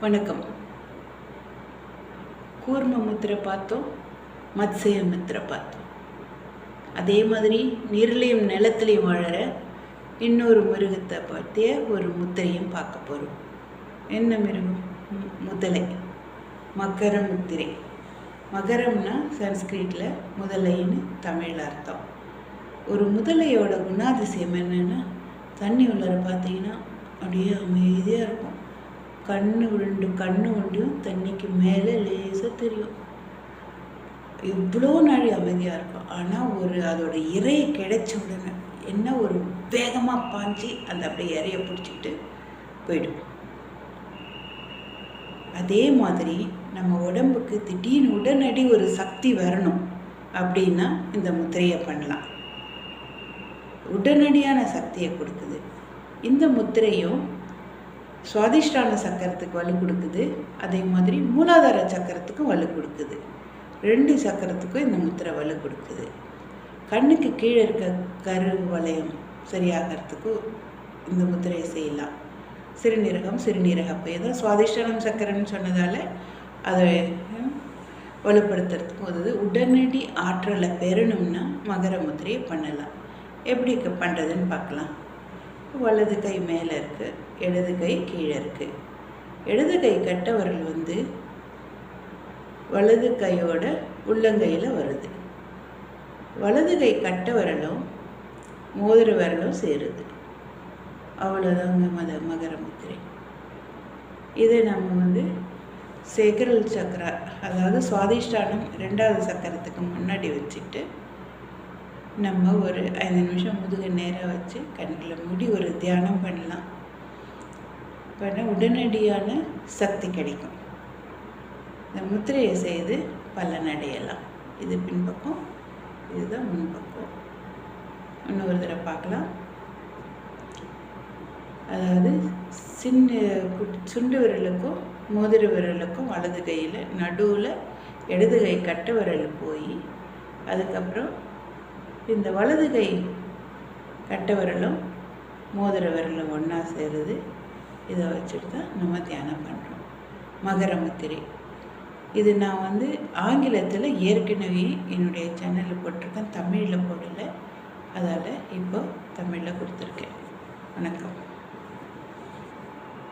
வணக்கம். கூர்ம முத்திரை பார்த்தோம் மத்சய முத்திரை பார்த்தோம். அதே மாதிரி நீர்லேயும் நிலத்துலையும் வாழற இன்னொரு மிருகத்தை பற்றிய ஒரு முத்திரையும் பார்க்க போகிறோம் என்ன மிருகம்? முதலை. மக்கர முத்திரை. மகரம்னா சன்ஸ்கிரிட்டில் முதலைன்னு தமிழ் அர்த்தம். ஒரு முதலையோட குணாதிசயம் என்னென்னா தண்ணி உள்ளார பார்த்தீங்கன்னா அப்படியே அமைதியாக இருக்கும். கண்ணு ரெண்டு கண்ணு உண்டும் தண்ணிக்கு மேலே லேசாக தெரியும். இவ்வளோ நாள் அமைதியாக இருக்கும். ஆனால் ஒரு அதோட இறை கிடைச்ச உடனே என்ன ஒரு வேகமாக பாஞ்சு அந்த அப்படியே இறைய பிடிச்சிக்கிட்டு போயிடும். அதே மாதிரி நம்ம உடம்புக்கு திடீர்னு உடனடி ஒரு சக்தி வரணும் அப்படின்னா இந்த முத்திரையை பண்ணலாம். உடனடியான சக்தியை கொடுக்குது. இந்த முத்திரையும் சுவாதிஷ்டான சக்கரத்துக்கு வலு கொடுக்குது. அதே மாதிரி மூலாதார சக்கரத்துக்கும் வலு கொடுக்குது. ரெண்டு சக்கரத்துக்கும் இந்த முத்திரை வலு கொடுக்குது. கண்ணுக்கு கீழே இருக்க கரு வளையம் சரியாகிறதுக்கும் இந்த முத்திரையை செய்யலாம். சிறுநீரகம் சிறுநீரகப்பை தான் சுவாதிஷ்டானம் சக்கரம்னு சொன்னதால் அதை வலுப்படுத்துறதுக்கும் உதவுது. உடனடி ஆற்றலை பெறணும்னா மகர முத்திரையை பண்ணலாம். எப்படி பண்ணுறதுன்னு பார்க்கலாம். வலது கை மேலே இருக்குது இடது கை கீழே இருக்குது இடது கை கட்ட வந்து வலது கையோட உள்ளங்கையில் வருது. வலது கை கட்ட விரலும் மோதிர விரலும் சேருது. அவ்வளோதாங்க மத மகர முத்திரை. இதை நம்ம வந்து சேகரல் சக்கரா அதாவது சுவாதிஷ்டானம் ரெண்டாவது சக்கரத்துக்கு முன்னாடி வச்சுட்டு நம்ம ஒரு ஐந்து நிமிஷம் முதுகு நேராக வச்சு கண்களை மூடி ஒரு தியானம் பண்ணலாம். பண்ண உடனடியான சக்தி கிடைக்கும். இந்த முத்திரையை செய்து பலனடையலாம் இது பின்பக்கம் இதுதான் முன்பக்கம். இன்னொரு தடவை பார்க்கலாம். அதாவது சின்ன குட்- சுண்டு விரலுக்கும் மோதிர விரலுக்கும் வலது கையில் நடுவில் இடது கை கட்டு விரல் போய் அதுக்கப்புறம் இந்த வலது கை கட்டவரலும் மோதிர விரலும் ஒன்றா சேருது. இதை வச்சுட்டு தான் நம்ம தியானம் பண்ணுறோம் மகர முத்திரை. இது நான் வந்து ஆங்கிலத்தில் ஏற்கனவே என்னுடைய சேனலில் போட்டிருக்கேன். தமிழில் போடலை. அதால் இப்போ தமிழில் கொடுத்துருக்கேன். வணக்கம்.